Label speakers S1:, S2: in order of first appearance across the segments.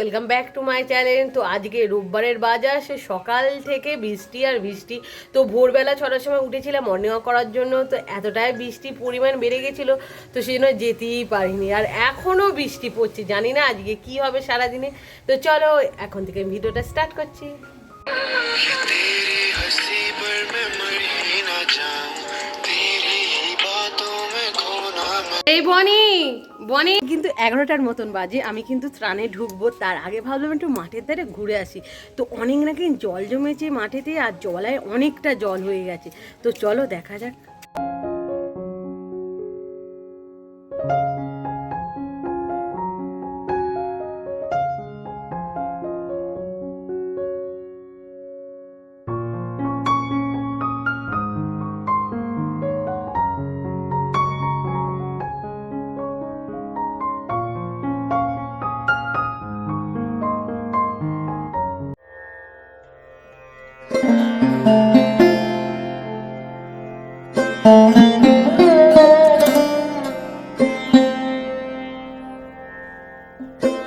S1: Welcome back to my channel তো আজকে রোববারের বাজার, সে সকাল থেকে বৃষ্টি আর বৃষ্টি। তো ভোরবেলা ছটার সময় উঠেছিলাম মর্নিং ওয়াক করার জন্য, তো এতটাই বৃষ্টি পরিমাণ বেড়ে গেছিল, তো সেই জন্য যেতেই পারিনি। আর এখনও বৃষ্টি পড়ছে, জানি না আজকে কি হবে সারাদিনে। তো চলো, এখন থেকে ভিডিওটা স্টার্ট করছি। এই বনি বনি। কিন্তু এগারোটার মতন বাজে, আমি কিন্তু ত্রাণে ঢুকবো, তার আগে ভাবলাম একটু মাঠের ধারে ঘুরে আসি। তো অনেক নাকি জল জমেছে মাঠেতে, আর জলায় অনেকটা জল হয়ে গেছে। তো চলো দেখা যাক।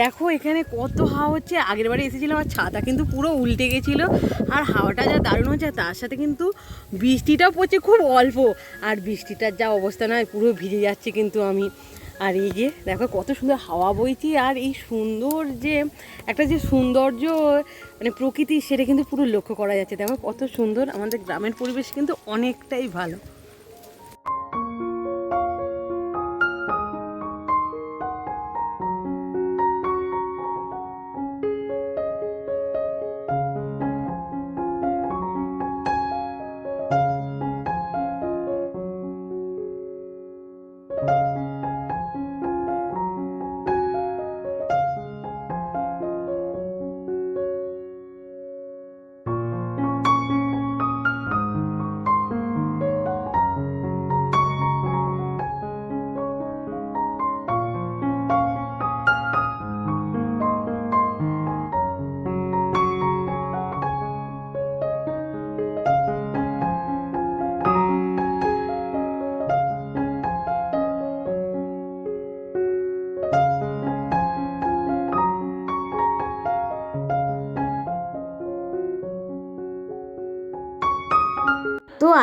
S1: দেখো এখানে কত হাওয়া হচ্ছে। আগের বারে এসেছিলাম আর ছাতা কিন্তু পুরো উল্টে গেছিল। আর হাওয়াটা যা দারুণ হচ্ছে তার সাথে কিন্তু বৃষ্টিটাও পড়ছে খুব অল্প। আর বৃষ্টিটার যা অবস্থা নয়, পুরো ভিজে যাচ্ছে কিন্তু আমি। আর এই যে দেখো কত সুন্দর হাওয়া বইছি, আর এই সুন্দর যে একটা যে সৌন্দর্য মানে প্রকৃতি, সেটা কিন্তু পুরো লক্ষ্য করা যাচ্ছে। দেখো কত সুন্দর আমাদের গ্রামের পরিবেশ কিন্তু অনেকটাই ভালো।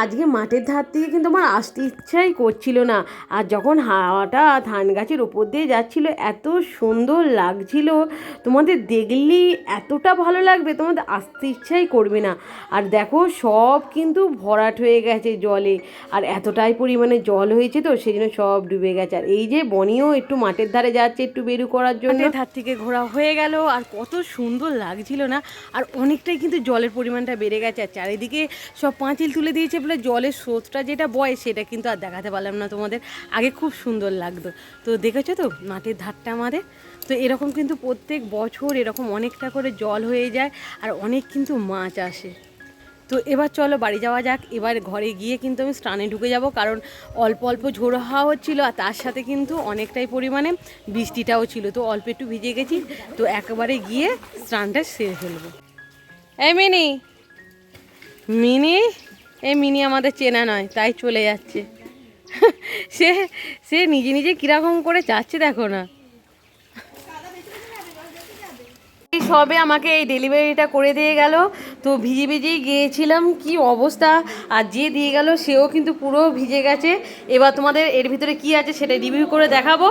S1: আজকে মাঠের ধার থেকে কিন্তু আমার আসতে ইচ্ছাই করছিল না। আর যখন হাওয়াটা ধান গাছের ওপর দিয়ে যাচ্ছিল, এত সুন্দর লাগছিল। তোমাদের দেখলেই এতটা ভালো লাগবে, তোমাদের আসতে ইচ্ছাই করবে না। আর দেখো, সব কিন্তু ভরাট হয়ে গেছে জলে। আর এতটাই পরিমাণে জল হয়েছে তো, সেই জন্য সব ডুবে গেছে। আর এই যে বনিও একটু মাঠের ধারে যাচ্ছে একটু বেরু করার জন্য। ধার থেকে ঘোরা হয়ে গেল, আর কত সুন্দর লাগছিল না। আর অনেকটাই কিন্তু জলের পরিমাণটা বেড়ে গেছে। আর চারিদিকে সব পাঁচিল তুলে দিয়েছে বলে জলের স্রোতটা যেটা বয় সেটা কিন্তু আর দেখাতে পারলাম না তোমাদের। আগে খুব সুন্দর লাগতো। তো দেখেছ তো? মাটির ধারটা আমাদের। তো এরকম কিন্তু প্রত্যেক বছর এরকম অনেকটা করে জল হয়ে যায় আর অনেক কিন্তু মাছ আসে। তো এবার চলো বাড়ি যাওয়া যাক। এবার ঘরে গিয়ে কিন্তু আমি স্নানে ঢুকে যাব কারণ অল্প অল্প ঝোড়ো হাওয়া হচ্ছিল আর তার সাথে কিন্তু অনেকটাই পরিমাণে বৃষ্টিটাও ছিল। তো অল্প একটু ভিজে গেছি। তো একেবারে গিয়ে স্নানটা সেরে ফেলব। এই মিনি! মিনি! এই মিনি আমাদের চেনা নয়, তাই চলে যাচ্ছে। সে সে নিজে নিজে কীরকম করে যাচ্ছে দেখো না। সবে আমাকে এই ডেলিভারিটা করে দিয়ে গেল। তো ভিজে ভিজেই গিয়েছিলাম, কি অবস্থা? আর যে দিয়ে গেল, সেও কিন্তু পুরো ভিজে গেছে। এবার তোমাদের এর ভিতরে কি আছে সেটা রিভিউ করে দেখাবো।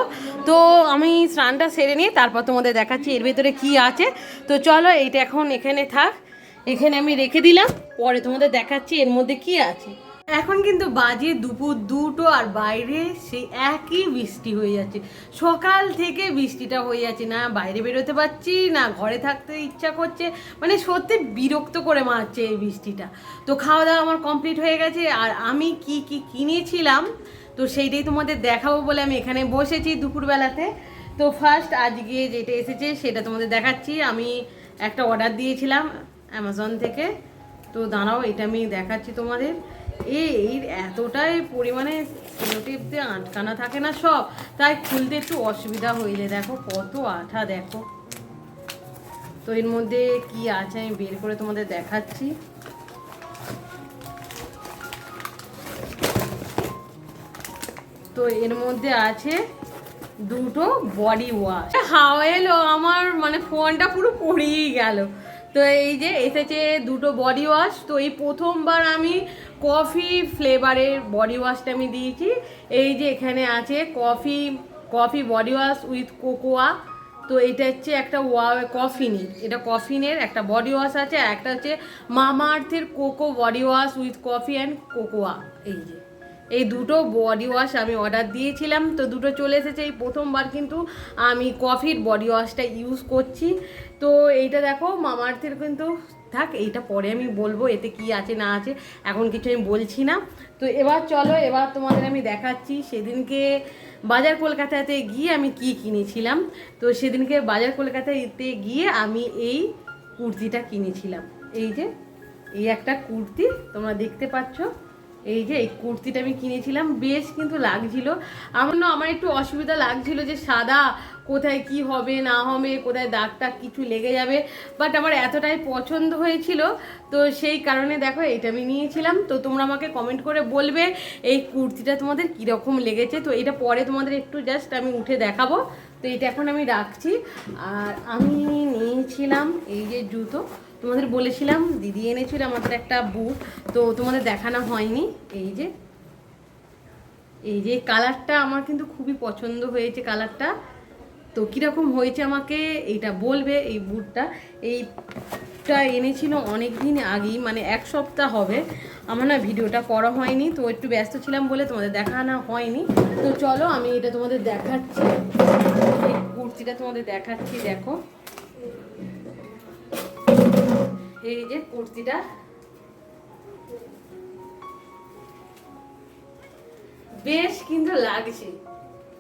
S1: তো আমি স্নানটা সেরে নিয়ে তারপর তোমাদের দেখাচ্ছি এর ভিতরে কি আছে। তো চলো, এইটা এখন এখানে থাক। এখানে আমি রেখে দিলাম, পরে তোমাদের দেখাচ্ছি এর মধ্যে কি আছে। এখন কিন্তু বাজে দুপুর দুটো আর বাইরে সেই একই বৃষ্টি হয়ে যাচ্ছে। সকাল থেকে বৃষ্টিটা হয়ে যাচ্ছে না, বাইরে বেরোতে পারছি না, ঘরে থাকতে ইচ্ছা করছে মানে সত্যি বিরক্ত করে মারছে এই বৃষ্টিটা। তো খাওয়া দাওয়া আমার কমপ্লিট হয়ে গেছে, আর আমি কি কি কিনেছিলাম, তো সেইটাই তোমাদের দেখাবো বলে আমি এখানে বসেছি দুপুরবেলাতে। তো ফার্স্ট আজকে যেটা এসেছে সেটা তোমাদের দেখাচ্ছি, আমি একটা অর্ডার দিয়েছিলাম অ্যামাজন থেকে। তো দাঁড়াও, এটা আমি দেখাচ্ছি তোমাদের। এই এতটাই পরিমাণে সেলোটেপ দিয়ে আটকানা থাকে না সব। তাই খুলতে একটু অসুবিধা যায়। দেখো কত আঠা, দেখো। তো এর মধ্যে কি আছে আমি বের করে তোমাদের দেখাচ্ছি। তো এর মধ্যে আছে দুটো বডি ওয়াশ হাওয়া এলো, আমার মানে ফোনটা পুরো পড়েই গেল। তো এই যে এসেছে দুটো বডি ওয়াশ তো এই প্রথমবার আমি কফি ফ্লেভারের বডি ওয়াশটা আমি দিয়েছি। এই যে এখানে আছে coffee coffee body wash with cocoa তো এটা হচ্ছে একটা ওয়া কফিনের এটা কফিনের একটা বডি ওয়াশ আছে একটা হচ্ছে মামা আর্থের cocoa body wash with coffee and cocoa এই যে। এই দুটো বডি ওয়াশ আমি অর্ডার দিয়েছিলাম, তো দুটো চলে এসেছে। এই প্রথমবার কিন্তু আমি কফির বডি ওয়াশটা ইউজ করছি। তো এইটা দেখো মামার্থের কিন্তু, থাক, এইটা পরে আমি বলব, এতে কি আছে না আছে, এখন কিছু আমি বলছি না। তো এবার চলো, এবার তোমাদের আমি দেখাচ্ছি, সেদিনকে বাজার কলকাতাতে গিয়ে আমি কি কিনেছিলাম। তো সেদিনকে বাজার কলকাতাতে গিয়ে আমি এই কুর্তিটা কিনেছিলাম। এই যে, এই একটা কুর্তি তোমরা দেখতে পাচ্ছ। এই যে এই কুর্তিটা আমি কিনেছিলাম, বেশ কিন্তু লাগছিল। আমার না আমার একটু অসুবিধা লাগছিল যে সাদা, কোথায় কি হবে, না হবে, কোথায় দাগ টাগ কিছু লেগে যাবে। বাট আমার এতটাই পছন্দ হয়েছিল, তো সেই কারণে দেখো এটা আমি নিয়েছিলাম। তো তোমরা আমাকে কমেন্ট করে বলবে, এই কুর্তিটা তোমাদের কীরকম লেগেছে? তো এটা পরে তোমাদের একটু জাস্ট আমি উঠে দেখাবো। তো এটা এখন আমি রাখছি। আর আমি নিয়েছিলাম এই যে জুতো। তোমাদের বলেছিলাম, দিদি এনেছিল আমাদের একটা বুট। তো তোমাদের দেখানো হয়নি। এই যে এই যে কালারটা আমার কিন্তু খুবই পছন্দ হয়েছে কালারটা। তো কীরকম হয়েছে আমাকে এইটা বলবে এই বুটটা। এইটা এনেছিল অনেক দিন আগেই মানে এক সপ্তাহ হবে। আমার না ভিডিওটা করা হয়নি, তো একটু ব্যস্ত ছিলাম বলে তোমাদের দেখানো হয়নি। তো চলো আমি এটা তোমাদের দেখাচ্ছি। কুর্তিটা তোমাদের দেখাচ্ছি, দেখো। এই যে কুর্তিটা। বেশ কিন্তু লাগছে।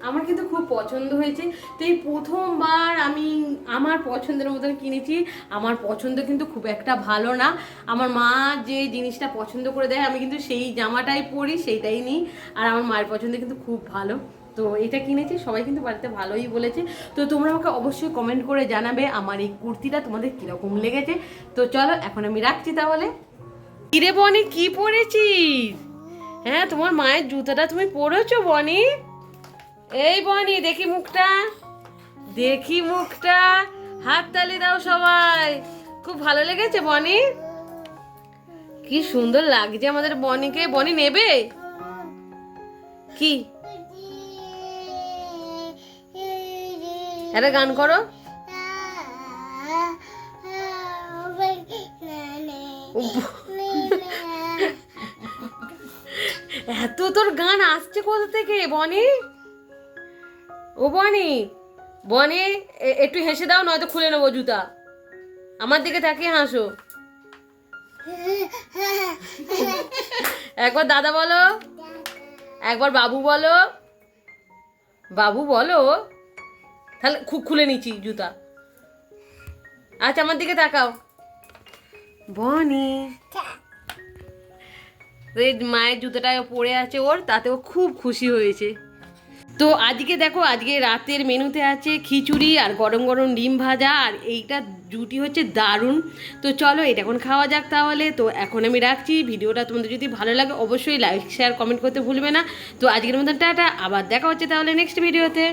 S1: আমার কিন্তু খুব পছন্দ হয়েছে। তো এই প্রথমবার আমি আমার পছন্দের মতন কিনেছি। আমার পছন্দ কিন্তু খুব একটা ভালো না। আমার মা যে জিনিসটা পছন্দ করে দেয়, আমি কিন্তু সেই জামাটাই পরি, সেইটাই নিই। আর আমার মায়ের পছন্দ কিন্তু খুব ভালো। তো এটা কিনেছি, সবাই কিন্তু বাড়িতে ভালোই বলেছে। তো তোমরা আমাকে অবশ্যই কমেন্ট করে জানাবে আমার এই কুর্তিটা তোমাদের কীরকম লেগেছে। তো চলো, এখন আমি রাখছি তাহলে। কিরে বনি, কি পরেছিস? হ্যাঁ তোমার মায়ের জুতাটা তুমি পরেছো বনি? এই বনি, দেখি মুখটা। দেখি মুখটা। হাত তালি দাও সবাই। খুব ভালো লেগেছে বনি? কি সুন্দর লাগছে আমাদের বনিকে। বনি নেবে? কি? একটা গান করো। এত তোর গান আসছে কোথা থেকে, বনি? ও বনি বনি একটু হেসে দাও, নয়তো খুলে নেব জুতা। আমার দিকে তাকিয়ে হাসো। একবার দাদা বলো, একবার বাবু বলো। বাবু বলো? তাহলে খুলে নিচ্ছি জুতা। আচ্ছা আমার দিকে তাকাও। বনি। মায়ের জুতোটা পরে আছে ওর তাতে ও খুব খুশি হয়েছে। তো আজকে দেখো আজকে রাতের মেনুতে আছে খিচুড়ি আর গরম গরম ডিম ভাজা আর এইটা জুটি হচ্ছে দারুণ। তো চলো এটা এখন খাওয়া যাক তাহলে। তো এখন আমি রাখছি। ভিডিওটা তোমাদের যদি ভালো লাগে অবশ্যই লাইক শেয়ার কমেন্ট করতে ভুলবে না। তো আজকের মতন টাটা আবার দেখা হচ্ছে তাহলে নেক্সট ভিডিওতে